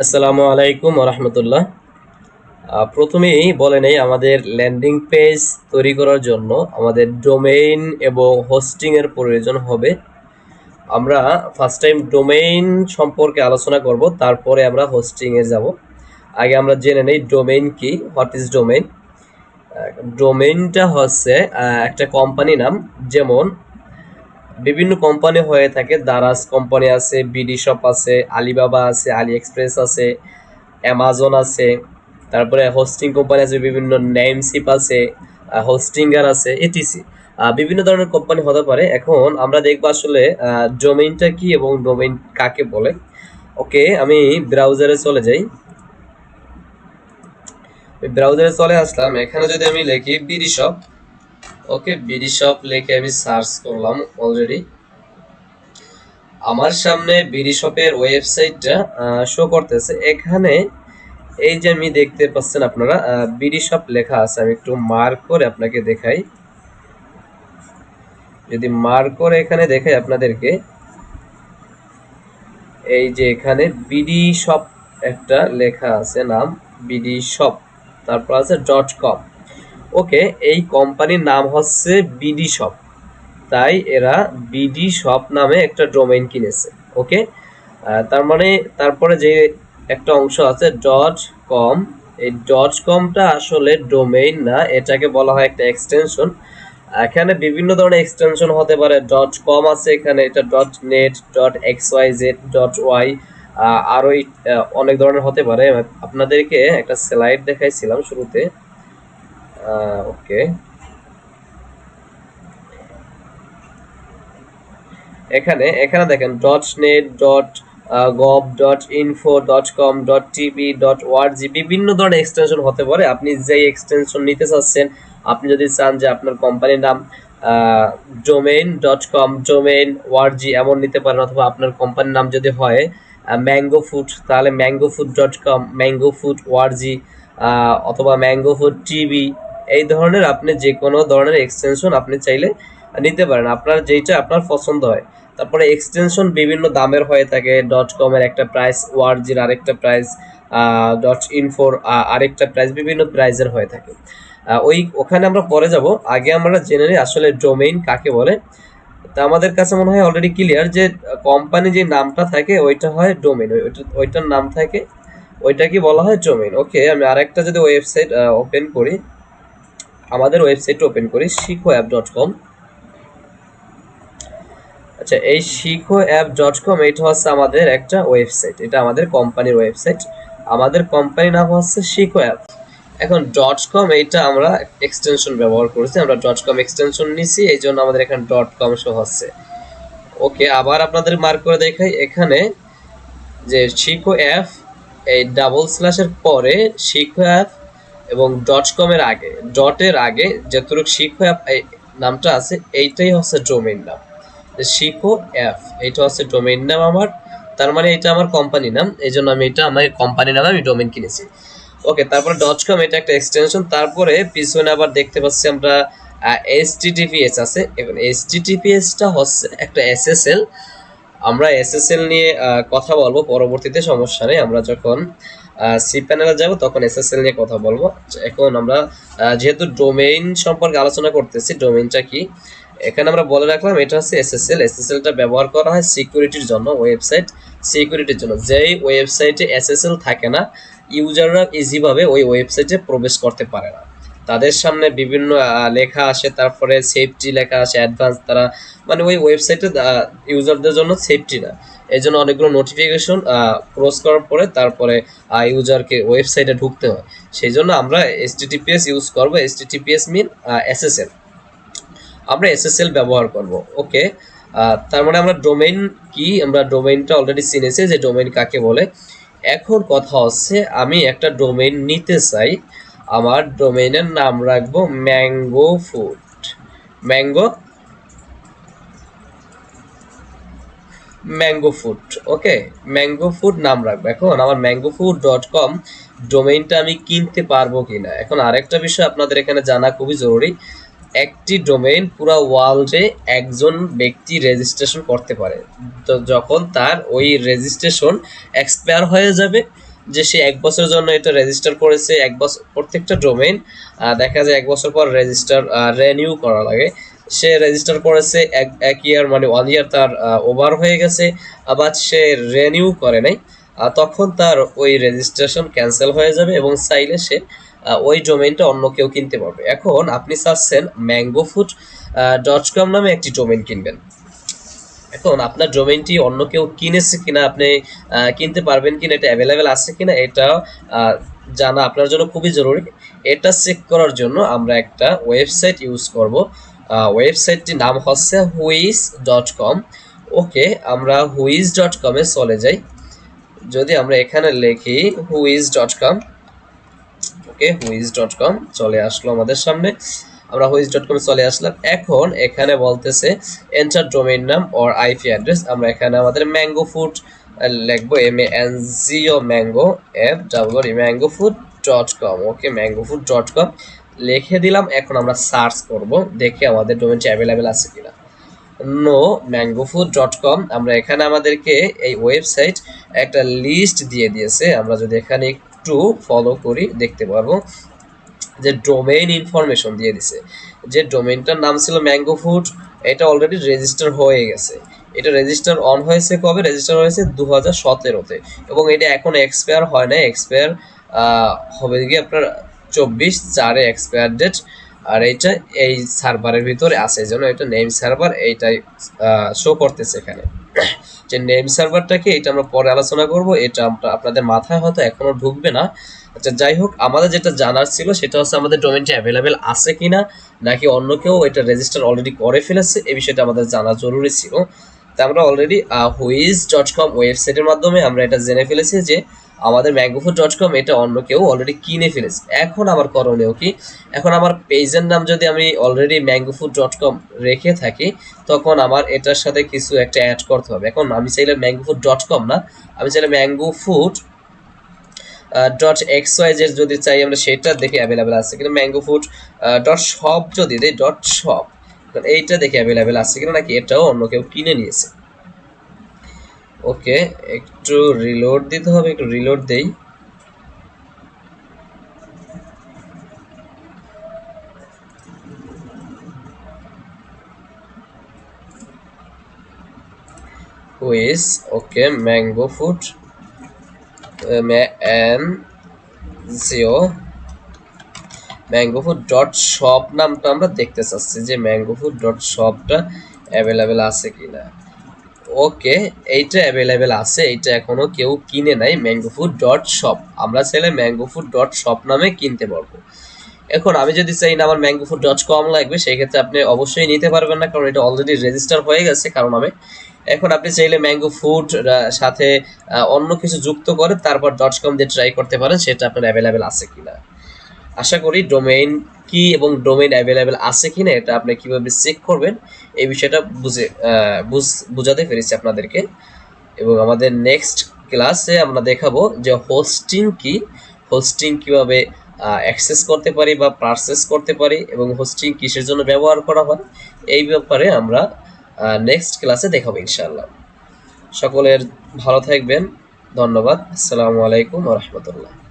আসসালামু আলাইকুম রহমতুল্লাহ প্রথমেই বলে নেই আমাদের ল্যান্ডিং পেজ তৈরি করার জন্য আমাদের ডোমেইন এবং হোস্টিংয়ের প্রয়োজন হবে। আমরা ফার্স্ট টাইম ডোমেইন সম্পর্কে আলোচনা করব, তারপরে আমরা হোস্টিংয়ে যাব। আগে আমরা জেনে নেই ডোমেইন কি হোয়াট ইজ ডোমেইন ডোমেইনটা হচ্ছে একটা কোম্পানি নাম, যেমন বিভিন্ন কোম্পানি হয়ে থাকে। দারাজ কোম্পানি আছে বিডি শপ আছে আলিবাবা আছে আলি এক্সপ্রেস আছে অ্যামাজন আছে, তারপরে হোস্টিং কোম্পানি আছে, বিভিন্ন নেমসিপ আছে হোস্টিঙ্গার আছে এটিসি বিভিন্ন ধরনের কোম্পানি হতে পারে। এখন আমরা দেখব আসলে ডোমেইনটা কি এবং ডোমেইন কাকে বলে। ওকে, আমি ব্রাউজারে চলে যাই। ব্রাউজারে চলে আসলাম। এখানে যদি আমি লিখি BD shop okay BD shop লিখে আমি সার্চ করলাম অলরেডি আমার সামনে বিডি শপের ওয়েবসাইটটা শো করতেছে। এখানে এই যে আমি দেখতে পাচ্ছেন আপনারা বিডি শপ লেখা আছে। আমি একটু মার্ক করে আপনাকে দেখাই। যদি মার্ক করে এখানে দেখাই আপনাদেরকে। এই যে এখানে বিডি শপ একটা লেখা আছে, নাম বিডি শপ। তারপর আছে ডট কম। ওকে, এই কোম্পানির নাম হচ্ছে বিডি শপ। তাই এরা বিডি শপ নামে একটা ডোমেইন কিনেছে, ওকে? তার মানে তারপরে যে একটা অংশ আছে ডট কম, এই ডট কমটা আসলে ডোমেইন না, এটাকে বলা হয় একটা এক্সটেনশন। এখানে বিভিন্ন ধরনের এক্সটেনশন হতে পারে, ডট কম আছে এখানে, এটা dot net, dot X Y Z, dot Y আরও অনেক ধরনের হতে পারে। আপনাদেরকে একটা স্লাইড দেখাইছিলাম শুরুতে। ওকে এখানে এখানে দেখেন dot net dot gov dot info dot com dot TV dot ORG বিভিন্ন ধরনের এক্সটেনশন হতে পারে। আপনি যেই এক্সটেনশন নিতে চাচ্ছেন, আপনি যদি চান যে আপনার কোম্পানির নাম domain dot com domain ORG এমন নিতে পারেন, অথবা আপনার কোম্পানির নাম যদি হয় ম্যাঙ্গো ফুড তাহলে mango food dot com mango food ORG অথবা ম্যাঙ্গো ফুড টিভি এই ধরনের আপনি যে কোনো ধরনের এক্সটেনশন আপনি চাইলে নিতে পারেন। আপনার যেইটা আপনার পছন্দ হয়। তারপরে এক্সটেনশন বিভিন্ন দামের হয়ে থাকে। ডট কমের একটা প্রাইস ওয়ার্জির আরেকটা প্রাইস ডট ইনফোর আরেকটা প্রাইস বিভিন্ন প্রাইজের হয়ে থাকে। ওই, ওখানে আমরা পরে যাব। আগে আমরা জেনে নিই আসলে ডোমেইন কাকে বলে। তা আমাদের কাছে মনে হয় অলরেডি ক্লিয়ার যে কোম্পানি যে নামটা থাকে, ওইটা হয় ওইটা, ওইটার নাম থাকে, ওইটাকে বলা হয় ডোমেইন ওকে আমি আরেকটা যদি ওয়েবসাইট ওপেন করি। আমাদের ওয়েবসাইট ওপেন করি শিখো অ্যাপ ডট কম আচ্ছা এই শিখো অ্যাপ ডট কম এটা হচ্ছে আমাদের একটা ওয়েবসাইট এটা আমাদের কোম্পানির ওয়েবসাইট আমাদের কোম্পানির নাম হচ্ছে শিখো অ্যাপ এখন ডট কম এইটা আমরা এক্সটেনশন ব্যবহার করেছি, আমরা ডট কম এক্সটেনশন নিছি, এই জন্য আমাদের এখানে ডট কম শো হচ্ছে। ওকে আবার আপনাদের মার্ক করে দেখাই, এখানে যে শিখো অ্যাপ এই ডাবল স্ল্যাশের পরে শিখো অ্যাপ এবং ডট কমের আগে ডটের আগে যতটুকু শিখো অ্যাপ নামটা আছে, এইটাই হচ্ছে ডোমেইন নাম শিখো অ্যাপ এটা হচ্ছে ডোমেইন নাম আমার, তার মানে এটা আমার কোম্পানি নাম এই জন্য আমি এটা আমার কোম্পানি নামে আমি ডোমেইন কিনেছি। ওকে তারপরে ডট কম এটা একটা এক্সটেনশন তারপরে পিছনে আবার দেখতে পাচ্ছি আমরা এস টিটিপিএস আছে, এখন এস টিটিপিএসটা হচ্ছে একটা এসএসএল আমরা এসএসএল নিয়ে কথা বলব, পরবর্তীতে সমস্যা নেই, আমরা যখন সি প্যানেলে যাব, তখন এসএসএল নিয়ে কথা বলব। এখন আমরা যেহেতু ডোমেইন সম্পর্কে আলোচনা করতেছি ডোমেইনটা কি? এখানে আমরা বলে রাখলাম, এটা হচ্ছে এসএসএল এসএসএলটা ব্যবহার করা হয় সিকিউরিটির জন্য ওয়েবসাইট সিকিউরিটির জন্য। যেই ওয়েবসাইটে এসএসএল থাকে না ইউজাররা ইজিভাবে ওই ওয়েবসাইটে প্রবেশ করতে পারে না। তাদের সামনে বিভিন্ন লেখা আসে, তারপরে সেফটি লেখা আসে অ্যাডভান্স তারা মানে ওই ওয়েবসাইটে ইউজারদের জন্য সেফটি না। এই জন্য অনেকগুলো নোটিফিকেশন ক্রস করার পরে তারপরে ইউজারকে ওয়েবসাইটে ঢুকতে হয়। সেই জন্য আমরা এসটিটিপিএস ইউজ করব। এসটিটিপিএস মিন এসএসএল আমরা এসএসএল ব্যবহার করব। ওকে তার মানে আমরা ডোমেইন কি? আমরা ডোমেইনটা অলরেডি চিনেছি যে ডোমেইন কাকে বলে। এখন কথা হচ্ছে, আমি একটা ডোমেইন নিতে চাই। আমার ডোমেইনের নাম রাখব mango food mango mango food okay mango food নাম রাখব। এখন আমার ম্যাঙ্গো ফুড ডট কম ডোমেইনটা আমি কিনতে পারব কিনা। এখন আরেকটা বিষয় আপনাদের এখানে জানা খুবই জরুরি। একটি ডোমেইন পুরো ওয়ার্ল্ডে একজন ব্যক্তি রেজিস্ট্রেশন করতে পারে। তো যখন তার ওই রেজিস্ট্রেশন এক্সপায়ার হয়ে যাবে, যে সে এক বছরের জন্য এটা রেজিস্টার করেছে, এক বছর প্রত্যেকটা ডোমেইন দেখা যায় এক বছর পর রেজিস্টার রেনিউ করা লাগে। সে রেজিস্টার করেছে এক এক ইয়ার মানে ওয়ান ইয়ার তার ওভার হয়ে গেছে, আবার সে রেনিউ করে নাই। তখন তার ওই রেজিস্ট্রেশন ক্যান্সেল হয়ে যাবে এবং চাইলে সে ওই ডোমেইনটা অন্য কেউ কিনতে পারবে। এখন আপনি চাচ্ছেন ম্যাঙ্গো ফুড ডট কম নামে একটি ডোমেইন কিনবেন। এখন আপনার ডোমেইনটি অন্য কেউ কিনেছে কিনা আপনি কিনতে পারবেন কিনা, এটা অ্যাভেলেবেল আছে কিনা, এটা জানা আপনার জন্য খুবই জরুরি। এটা চেক করার জন্য আমরা একটা ওয়েবসাইট ইউজ করব। ওয়েবসাইটটির নাম হচ্ছে হুইস ডট কম। ওকে, আমরা হুইস ডট কমে চলে যাই। যদি আমরা এখানে লিখি whois dot com okay, whois dot com চলে আসলো আমাদের সামনে। আমরা হুইজ ডট কমে চলে আসলাম। এখন এখানে বলতেছে এন্টার ডোমেইন নাম অর আইপি অ্যাড্রেস আমরা এখানে আমাদের ম্যাঙ্গো ফুড লিখব M A N G O mango F double mango food dot com okay mango food dot com লিখে দিলাম, এখন আমরা সার্চ করব, দেখে আমাদের ডোমেনটি অ্যাভেলেবেল আছে কিনা। No mango food dot com আমরা এখানে আমাদেরকে এই ওয়েবসাইট একটা লিস্ট দিয়ে দিয়েছে। আমরা যদি এখানে একটু ফলো করি, দেখতে পারব যে ডোমেইন ইনফরমেশন দিয়ে দিছে। যে ডোমেইনটার নাম ছিল ম্যাঙ্গো ফুড এটা অলরেডি রেজিস্টার হয়ে গেছে। এটা রেজিস্টার অন হয়েছে কবে? রেজিস্টার হয়েছে দু হাজার সতেরোতে। এবং এটা এখন এক্সপায়ার হয় না এক্সপায়ার হবে গিয়ে আপনার চব্বিশ চারে এক্সপায়ার ডেট আর এইটা এই সার্ভারের ভিতরে আছে জন্য এটা নেম সার্ভার এইটাই শো করতেছে এখানে। যে নেম সার্ভারটাকে এটা আমরা পরে আলোচনা করব। এটা আমরা আপনাদের মাথায় হয়তো এখনও ঢুকবে না। আচ্ছা যাই হোক, আমাদের যেটা জানার ছিল সেটা হচ্ছে আমাদের ডোমেনটি অ্যাভেলেবেল আছে কিনা, নাকি অন্য কেউ এটা রেজিস্টার অলরেডি করে ফেলেছে এই বিষয়টা আমাদের জানা জরুরি ছিল। তা আমরা অলরেডি হুইজ ডট কম ওয়েবসাইটের মাধ্যমে আমরা এটা জেনে ফেলেছি যে আমাদের ম্যাঙ্গোফুড ডট কম এটা অন্য কেউ অলরেডি কিনে ফেলেছে। এখন আমার করণীয় কি? এখন আমার পেজের নাম যদি আমি অলরেডি ম্যাঙ্গোফুড ডট কম রেখে থাকি, তখন আমার এটার সাথে কিছু একটা অ্যাড করতে হবে। এখন আমি চাইলে ম্যাঙ্গোফুড ডট কম না, আমি চাইলে mango food dot X Y Z যদি চাই, আমরা সেটা দেখে অ্যাভেলেবেল আছে কিন্তু ম্যাঙ্গো ফুড ডট শপ যদি দেই ডট শপ এইটা দেখে অ্যাভেলেবেল আছে কিনা নাকি এটাও অন্য কেউ কিনে নিয়েছে। ওকে, একটু রিলোড দিতে হবে, একটু রিলোড দেই। Whois okay mango food N G O mango food dot shop নামটা আমরা দেখতে চাচ্ছি যে ম্যাঙ্গো ফুড ডট শপটা অ্যাভেলেবেল আছে কিনা। ওকে এইটা অ্যাভেলেবেল আছে, এইটা এখনও কেউ কিনে নাই ম্যাঙ্গো ফুড ডট শপ আমরা চাইলে ম্যাঙ্গো ফুড ডট শপ নামে কিনতে পারব। এখন আমি যদি চাই না আমার ম্যাঙ্গো ফুড ডট কম লাগবে, সেই ক্ষেত্রে আপনি অবশ্যই নিতে পারবেন না, কারণ এটা অলরেডি রেজিস্টার হয়ে গেছে কারণ আমি। এখন আপনি চাইলে ম্যাঙ্গো ফুড সাথে অন্য কিছু যুক্ত করে তারপর ডট কম দিয়ে ট্রাই করতে পারেন, সেটা আপনার অ্যাভেলেবেল আছে কিনা। আশা করি ডোমেইন কি এবং ডোমেইন অ্যাভেলেবেল আছে কিনা, এটা আপনি কীভাবে চেক করবেন এই বিষয়টা বুঝে বুঝ- বুঝাতে পেরেছি আপনাদেরকে। এবং আমাদের নেক্সট ক্লাসে আমরা দেখাবো যে হোস্টিং কি হোস্টিং কীভাবে অ্যাক্সেস করতে পারি বা পারচেস করতে পারি এবং হোস্টিং কিসের জন্য ব্যবহার করা হয়, এই ব্যাপারে আমরা নেক্সট ক্লাসে দেখাবো ইনশাআল্লাহ। সকলের ভালো থাকবেন, ধন্যবাদ, আসসালামু আলাইকুম রহমতুল্লাহ।